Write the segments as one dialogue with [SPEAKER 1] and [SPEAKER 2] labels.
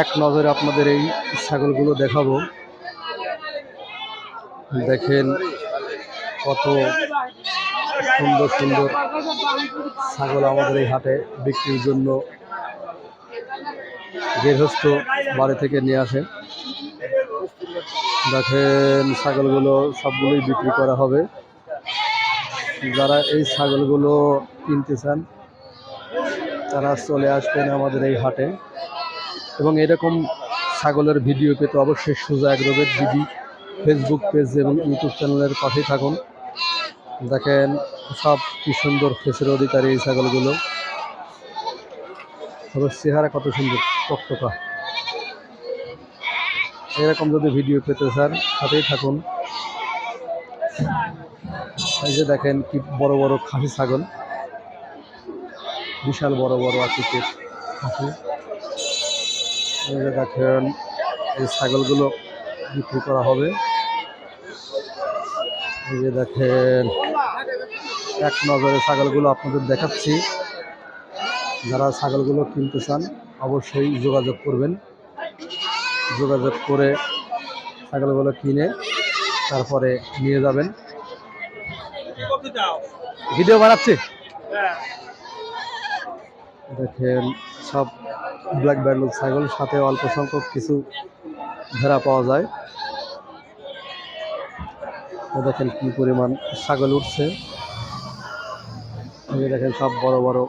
[SPEAKER 1] এক নজরে আপনাদের এই ছাগলগুলো দেখাবো। দেখেন কত সুন্দর সুন্দর ছাগল আমাদের এই হাটে বিক্রির জন্য গৃহস্থ বাড়ি থেকে নিয়ে আসে। দেখেন ছাগলগুলো সবগুলোই বিক্রি করা হবে। যারা এই ছাগলগুলো কিনতে চান, তারা চলে আসবেন আমাদের এই হাটে। এবং এরকম ছাগলের ভিডিও পেতে অবশ্যই সোজা এগ্রোবেট দিদি ফেসবুক পেজ এবং ইউটিউব চ্যানেলের পাশেই থাকুন। দেখেন সব কি সুন্দর ফেসের অধিকারী এই ছাগলগুলো। তবে চেহারা কত সুন্দর, টকটকা। এরকম যদি ভিডিও পেতে চান, সাথেই থাকুন। এই যে দেখেন কি বড় বড় খাসি ছাগল। বিশাল বড় বড় আকৃতির খাসি। এই যে দেখেন এই ছাগলগুলো বিক্রি করা হবে। এই যে দেখেন এক নজরে ছাগলগুলো আপনাদের দেখাচ্ছি। যারা ছাগলগুলো কিনতে চান অবশ্যই যোগাযোগ করবেন। যোগাযোগ করে ছাগলগুলো কিনে তারপরে নিয়ে যাবেন। ভিডিও বানাচ্ছি? দেখেন, সব ব্ল্যাক ব্যান্ডল ছাগল, সাথে অল্প সংখ্যক কিছু ভেড়া পাওয়া যায়। দেখেন কি পরিমাণ ছাগল উঠছে। দেখেন, সব বড় বড়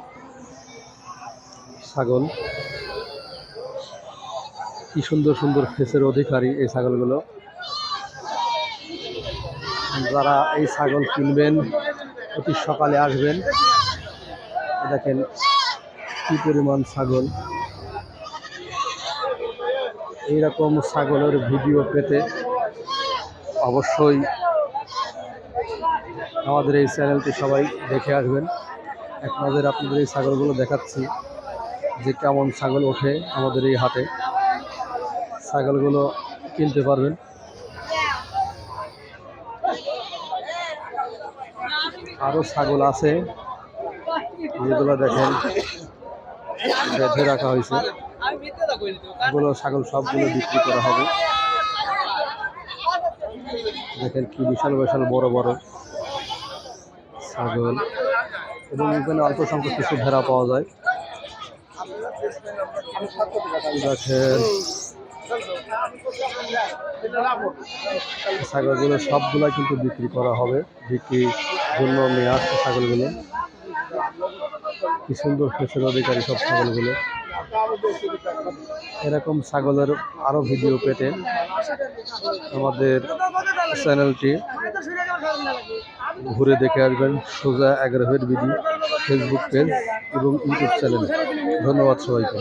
[SPEAKER 1] ছাগল। কি সুন্দর সুন্দর ফেসের অধিকারী এই ছাগলগুলো। যারা এই ছাগল কিনবেন, অতি সকালে আসবেন, দেখেন কি পরিমাণ ছাগল? এইরকম ছাগলের ভিডিও পেতে অবশ্যই আমাদের এই চ্যানেলটি সবাই দেখে আসবেন। এক নজরে আপনাদের এই ছাগলগুলো দেখাচ্ছি যে কেমন ছাগল ওঠে আমাদের এই হাটে। ছাগলগুলো কিনতে পারবেন। আরও ছাগল আছে। যেগুলো দেখেন বেঁধে রাখা হয়েছে। এগুলো ছাগল সবগুলো বিক্রি করা হবে। দেখেন কি বিশাল বিশাল বড় বড় ছাগল। এবং এখানে অল্প সংখ্যক কিছু ভেড়া পাওয়া যায়। ছাগলগুলো সবগুলা কিন্তু বিক্রি করা হবে। বিক্রির জন্য নিয়ে আসছে ছাগলগুলো। কি সুন্দর ফেসের অধিকারী সব ছাগলগুলো। এরকম ছাগলের আরও ভিডিও পেতে আমাদের চ্যানেলটি ঘুরে দেখে আসবেন। সোজা এগারো ভিডিও ফেসবুক পেজ এবং ইউটিউব চ্যানেল ধন্যবাদ সবাইকে।